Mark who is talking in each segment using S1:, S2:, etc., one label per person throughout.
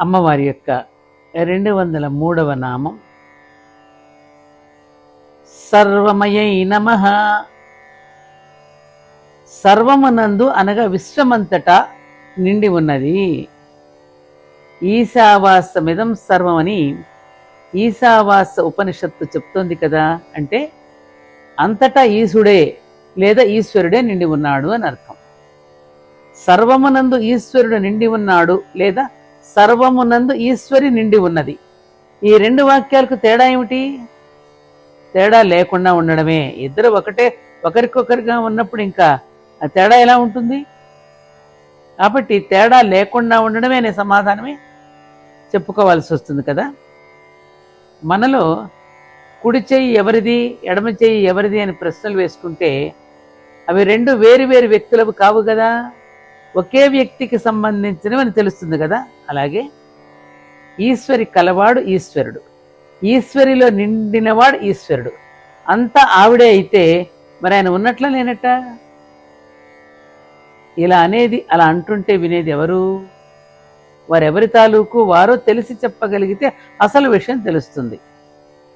S1: అమ్మవారి యొక్క రెండు వందల మూడవ నామం. సర్వమయై నమ. సర్వమునందు అనగా విశ్వమంతటా నిండి ఉన్నది. ఈశావాసమిదం సర్వమని ఈశావాస ఉపనిషత్తు చెప్తోంది కదా. అంటే అంతటా ఈశుడే లేదా ఈశ్వరుడే నిండి ఉన్నాడు అని అర్థం. సర్వమునందు ఈశ్వరుడు నిండి ఉన్నాడు లేదా సర్వమునందు ఈశ్వరి నిండి ఉన్నది. ఈ రెండు వాక్యాలకు తేడా ఏమిటి? తేడా లేకుండా ఉండడమే. ఇద్దరు ఒకటే ఒకరికొకరిగా ఉన్నప్పుడు ఇంకా ఆ తేడా ఎలా ఉంటుంది? కాబట్టి తేడా లేకుండా ఉండడమే అనే సమాధానమే చెప్పుకోవాల్సి వస్తుంది కదా? మనలో కుడి చెయ్యి ఎవరిది ఎడమ చెయ్యి ఎవరిది అని ప్రశ్నలు వేసుకుంటే అవి రెండు వేరు వేరు వ్యక్తులకు కావు కదా? ఒకే వ్యక్తికి సంబంధించినవి అని తెలుస్తుంది కదా? అలాగే ఈశ్వరి కలవాడు ఈశ్వరుడు. ఈశ్వరిలో నిండినవాడు ఈశ్వరుడు. అంతా ఆవిడే అయితే మరి ఆయన ఉన్నట్ల లేనట ఇలా అనేది అలా అంటుంటే వినేది ఎవరు? వారెవరి తాలూకు వారో తెలిసి చెప్పగలిగితే అసలు విషయం తెలుస్తుంది.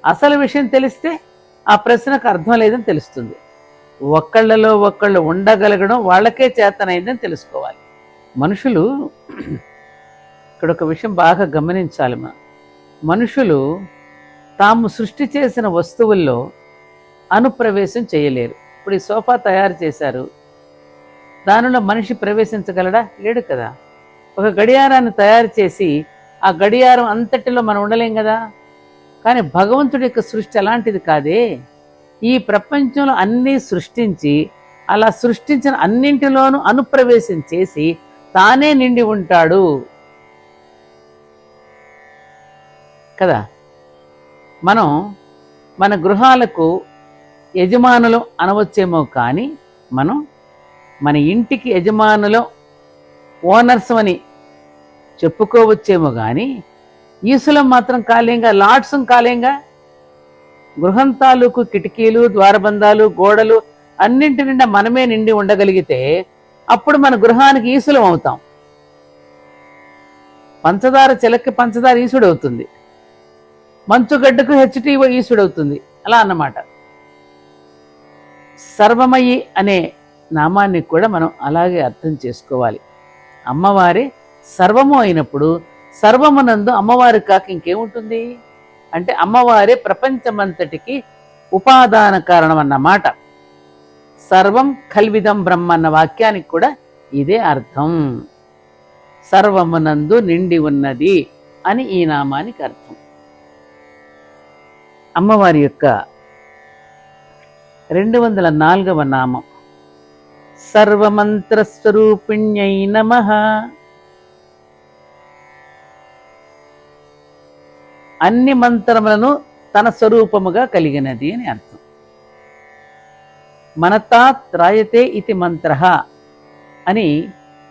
S1: అసలు విషయం తెలిస్తే ఆ ప్రశ్నకు అర్థం లేదని తెలుస్తుంది. ఒక్కళ్ళలో ఒక్కళ్ళు ఉండగలగడం వాళ్ళకే చేతనైందని తెలుసుకోవాలి. మనుషులు ఇక్కడ ఒక విషయం బాగా గమనించాలి మనం. మనుషులు తాము సృష్టి చేసిన వస్తువుల్లో అనుప్రవేశం చేయలేరు. ఇప్పుడు ఈ సోఫా తయారు చేశారు. దానిలో మనిషి ప్రవేశించగలడా? లేడు కదా. ఒక గడియారాన్ని తయారు చేసి ఆ గడియారం అంతటిలో మనం ఉండలేం కదా. కానీ భగవంతుడి యొక్క సృష్టి అలాంటిది కాదే. ఈ ప్రపంచంలో అన్నీ సృష్టించి అలా సృష్టించిన అన్నింటిలోనూ అనుప్రవేశం చేసి తానే నిండి ఉంటాడు. కదా? మనం మన గృహాలకు యజమానులు అనవచ్చేమో కానీ మనం మన ఇంటికి యజమానులు ఓనర్స్ అని చెప్పుకోవచ్చేమో కానీ ఈసులం మాత్రం కాలేంగా లాడ్సం కాలేంగా? గృహం తాలూకు కిటికీలు ద్వారబంధాలు గోడలు అన్నింటి నిండా మనమే నిండి ఉండగలిగితే అప్పుడు మన గృహానికి ఈసులం అవుతాం. పంచదార చిలక్కి పంచదార ఈసుడు అవుతుంది మంచుగడ్డకు హెచ్టివో ఈసుడు అవుతుంది అలా అన్నమాట. సర్వమయి అనే నామాన్ని కూడా మనం అలాగే అర్థం చేసుకోవాలి. అమ్మవారి సర్వము అయినప్పుడు సర్వమునందు అమ్మవారి కాక ఇంకేముంటుంది? అంటే అమ్మవారే ప్రపంచమంతటికి ఉపాదాన కారణం అన్నమాట సర్వం కల్విదం బ్రహ్మ అన్న వాక్యానికి కూడా ఇదే అర్థం. సర్వమునందు నిండి ఉన్నది అని ఈ నామానికి అర్థం. అమ్మవారి యొక్క రెండు వందల నాలుగవ నామం. సర్వమంత్రస్వరూపిణ్యై నమ. అన్ని మంత్రములను తన స్వరూపముగా కలిగినది అని అర్థం. మనతాత్ రాయతే ఇది మంత్ర అని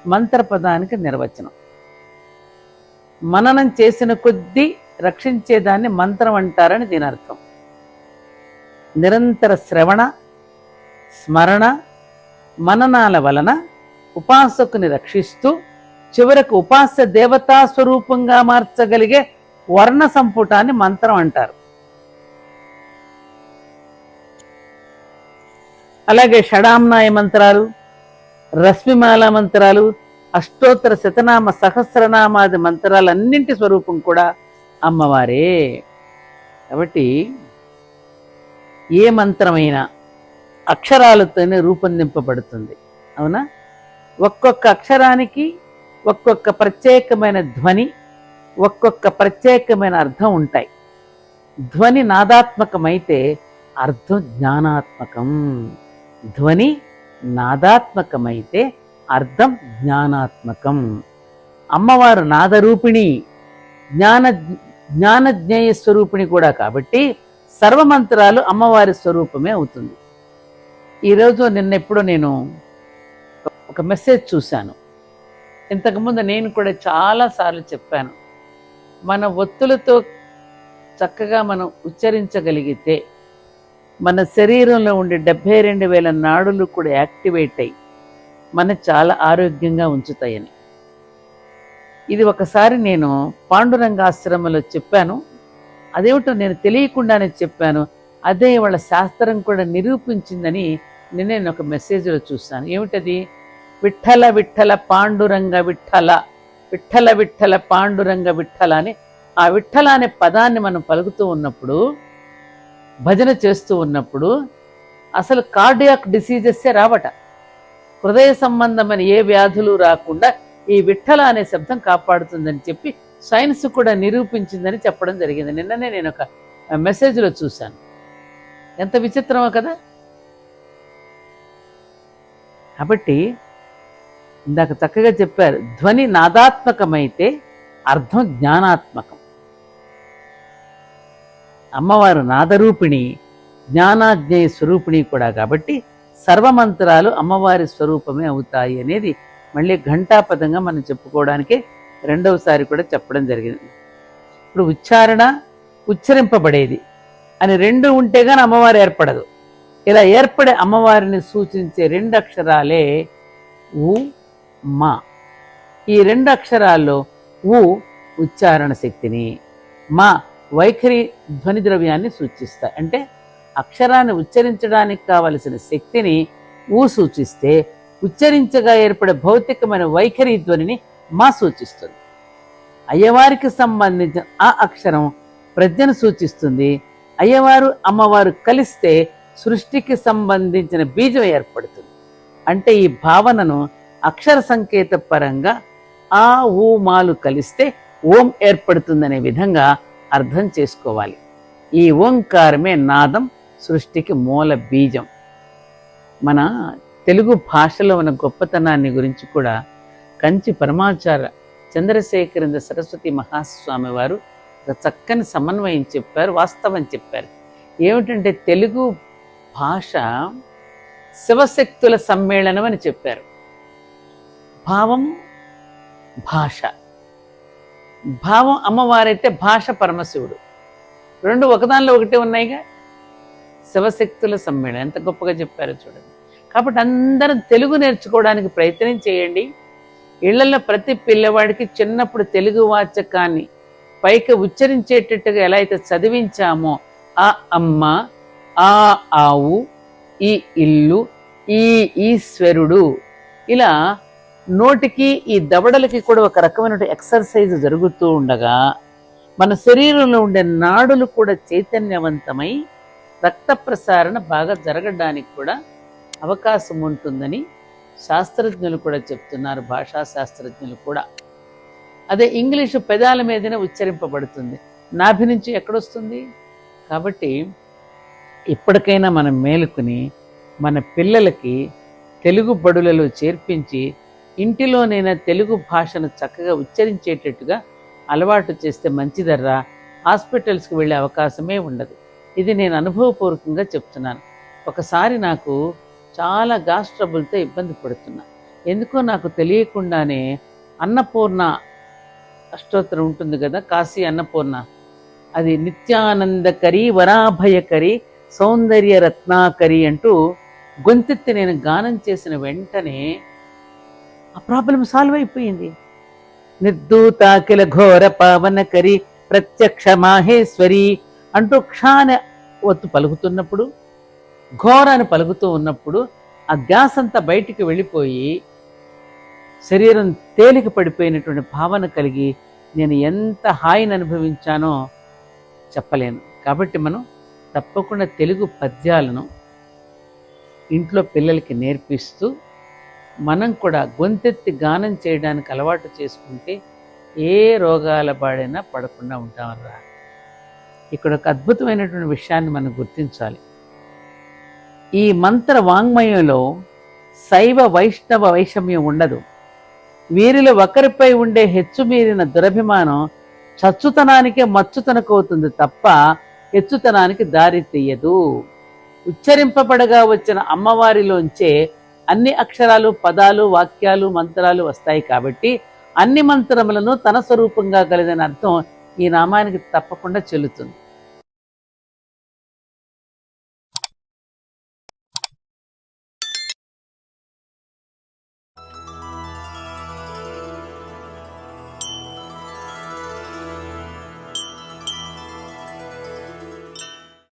S1: మంత్రపదానికి నిర్వచనం. మననం చేసిన కొద్దీ రక్షించేదాన్ని మంత్రం అంటారని దీని అర్థం. నిరంతర శ్రవణ స్మరణ మననాల వలన ఉపాసకుని రక్షిస్తూ చివరకు ఉపాస దేవతా స్వరూపంగా మార్చగలిగే వర్ణ సంపుటాన్ని మంత్రం అంటారు. అలాగే షడామ్నాయ మంత్రాలు రశ్మిమాల మంత్రాలు అష్టోత్తర శతనామ సహస్రనామాది మంత్రాలన్నింటి స్వరూపం కూడా అమ్మవారే. కాబట్టి ఏ మంత్రమైనా అక్షరాలతోనే రూపొందింపబడుతుంది. అవునా? ఒక్కొక్క అక్షరానికి ఒక్కొక్క ప్రత్యేకమైన ధ్వని ఒక్కొక్క ప్రత్యేకమైన అర్థం ఉంటాయి. ధ్వని నాదాత్మకమైతే అర్థం జ్ఞానాత్మకం. ధ్వని నాదాత్మకమైతే అర్థం జ్ఞానాత్మకం. అమ్మవారు నాదరూపిణి జ్ఞాన జ్ఞానజ్ఞేయ స్వరూపిణి కూడా కాబట్టి సర్వమంత్రాలు అమ్మవారి స్వరూపమే అవుతుంది. ఈరోజు నిన్నెప్పుడో నేను ఒక మెసేజ్ చూశాను. ఇంతకుముందు నేను కూడా చాలాసార్లు చెప్పాను. మన ఒత్తులతో చక్కగా మనం ఉచ్చరించగలిగితే మన శరీరంలో ఉండే డెబ్బై రెండు వేల నాడులు కూడా యాక్టివేట్ అయ్యి మన చాలా ఆరోగ్యంగా ఉంచుతాయని. ఇది ఒకసారి నేను పాండురంగాశ్రమంలో చెప్పాను. అదేమిటో నేను తెలియకుండానే చెప్పాను. అదే వాళ్ళ శాస్త్రం కూడా నిరూపించిందని నిన్న నేను ఒక మెసేజ్లో చూశాను. ఏమిటది? విఠల విఠల పాండురంగ విఠల. విఠల విఠల పాండురంగ విఠల అని ఆ విఠల అనే పదాన్ని మనం పలుకుతూ ఉన్నప్పుడు భజన చేస్తూ ఉన్నప్పుడు అసలు కార్డియాక్ డిసీజెస్సే రావట. హృదయ సంబంధమైన ఏ వ్యాధులు రాకుండా ఈ విఠల అనే శబ్దం కాపాడుతుందని చెప్పి సైన్స్ కూడా నిరూపించిందని చెప్పడం జరిగింది. నిన్ననే నేను ఒక మెసేజ్లో చూశాను. ఎంత విచిత్రమో కదా! కాబట్టి ఇందాక చక్కగా చెప్పారు ధ్వని నాదాత్మకమైతే అర్థం జ్ఞానాత్మకం. అమ్మవారు నాదరూపిణి జ్ఞానాజ్ఞేయ స్వరూపిణి కూడా కాబట్టి సర్వమంత్రాలు అమ్మవారి స్వరూపమే అవుతాయి అనేది మళ్ళీ ఘంటాపదంగా మనం చెప్పుకోవడానికి రెండవసారి కూడా చెప్పడం జరిగింది. ఇప్పుడు ఉచ్చారణ ఉచ్చరింపబడేది అని రెండు ఉంటే కానీ అమ్మవారు ఏర్పడదు. ఇలా ఏర్పడే అమ్మవారిని సూచించే రెండు అక్షరాలే ఉ మా. ఈ రెండు అక్షరాల్లో ఉ ఉచ్చారణ శక్తిని మా వైఖరి ధ్వని ద్రవ్యాన్ని సూచిస్తాయి అంటే అక్షరాన్ని ఉచ్చరించడానికి కావలసిన శక్తిని ఊ సూచిస్తే ఉచ్చరించగా ఏర్పడే భౌతికమైన వైఖరి ధ్వనిని మా సూచిస్తుంది. అయ్యవారికి సంబంధించిన ఆ అక్షరం ప్రజ్ఞను సూచిస్తుంది. అయ్యవారు అమ్మవారు కలిస్తే సృష్టికి సంబంధించిన బీజం ఏర్పడుతుంది. అంటే ఈ భావనను అక్షర సంకేత పరంగా ఆ ఊ మాలు కలిస్తే ఓం ఏర్పడుతుందనే విధంగా అర్థం చేసుకోవాలి. ఈ ఓంకారమే నాదం సృష్టికి మూల బీజం. మన తెలుగు భాషలో ఉన్న గొప్పతనాన్ని గురించి కూడా కంచి పరమాచార్య చంద్రశేఖరేంద్ర సరస్వతి మహాస్వామి వారు ఒక చక్కని సమన్వయం చెప్పారు వాస్తవం చెప్పారు. ఏమిటంటే తెలుగు భాష శివశక్తుల సమ్మేళనం అని చెప్పారు. భావం భాష. భావం అమ్మవారైతే భాష పరమశివుడు. రెండు ఒకదానిలో ఒకటే ఉన్నాయిగా? శివశక్తుల సమ్మేళనం. ఎంత గొప్పగా చెప్పారో చూడండి. కాబట్టి అందరం తెలుగు నేర్చుకోవడానికి ప్రయత్నం చేయండి. ఇళ్ళలో ప్రతి పిల్లవాడికి చిన్నప్పుడు తెలుగు వాచకాన్ని పైకి ఉచ్చరించేటట్టుగా ఎలా అయితే చదివించామో ఆ అమ్మ ఆ ఆవు ఈ ఇల్లు ఈ ఈశ్వరుడు ఇలా నోటికి ఈ దవడలకి కూడా ఒక రకమైన ఎక్సర్సైజ్ జరుగుతూ ఉండగా మన శరీరంలో ఉండే నాడులు కూడా చైతన్యవంతమై రక్త ప్రసారణ బాగా జరగడానికి కూడా అవకాశం ఉంటుందని శాస్త్రజ్ఞులు కూడా చెప్తున్నారు భాషా శాస్త్రజ్ఞులు కూడా. అదే ఇంగ్లీషు పెదాల మీదనే ఉచ్చరింపబడుతుంది. నాభి నుంచి ఎక్కడొస్తుంది? కాబట్టి ఇప్పటికైనా మనం మేలుకుని మన పిల్లలకి తెలుగు బడులలో చేర్పించి ఇంటిలోనైనా తెలుగు భాషను చక్కగా ఉచ్చరించేటట్టుగా అలవాటు చేస్తే మంచిదర్రా. హాస్పిటల్స్కి వెళ్ళే అవకాశమే ఉండదు. ఇది నేను అనుభవపూర్వకంగా చెప్తున్నాను. ఒకసారి నాకు చాలా గ్యాస్ ట్రబుల్తో ఇబ్బంది పడుతున్నా. ఎందుకో నాకు తెలియకుండానే అన్నపూర్ణ అష్టోత్తరం ఉంటుంది కదా కాశీ అన్నపూర్ణ. అది నిత్యానందకరి వరాభయకరి సౌందర్య రత్నాకరి అంటూ గొంతెత్తి నేను గానం చేసిన వెంటనే ఆ ప్రాబ్లం సాల్వ్ అయిపోయింది. నిర్దూతాకిల ఘోర పావనకరి ప్రత్యక్ష మాహేశ్వరి అంటూ క్షాన ఒత్తు పలుకుతున్నప్పుడు ఘోర అని పలుకుతూ ఉన్నప్పుడు ఆ గ్యాస్ అంతా బయటికి వెళ్ళిపోయి శరీరం తేలిక పడిపోయినటువంటి భావన కలిగి నేను ఎంత హాయిని అనుభవించానో చెప్పలేను. కాబట్టి మనం తప్పకుండా తెలుగు పద్యాలను ఇంట్లో పిల్లలకి నేర్పిస్తూ మనం కూడా గొంతెత్తి గానం చేయడానికి అలవాటు చేసుకుంటే ఏ రోగాల బాడైనా పడకుండా ఉంటామరా ఇక్కడ ఒక అద్భుతమైనటువంటి విషయాన్ని మనం గుర్తించాలి. ఈ మంత్ర వాంగ్మయంలో శైవ వైష్ణవ వైషమ్యం ఉండదు. వీరిలో ఒకరిపై ఉండే హెచ్చుమీరిన దురభిమానం చచ్చుతనానికే మచ్చుతనకవుతుంది తప్ప హెచ్చుతనానికి దారి తీయదు. ఉచ్చరింపబడగా వచ్చిన అమ్మవారిలోంచే అన్ని అక్షరాలు పదాలు వాక్యాలు మంత్రాలు వస్తాయి కాబట్టి అన్ని మంత్రములను తన స్వరూపంగా కలిగిన అర్థం ఈ నామానికి తప్పకుండా చెల్లుతుంది.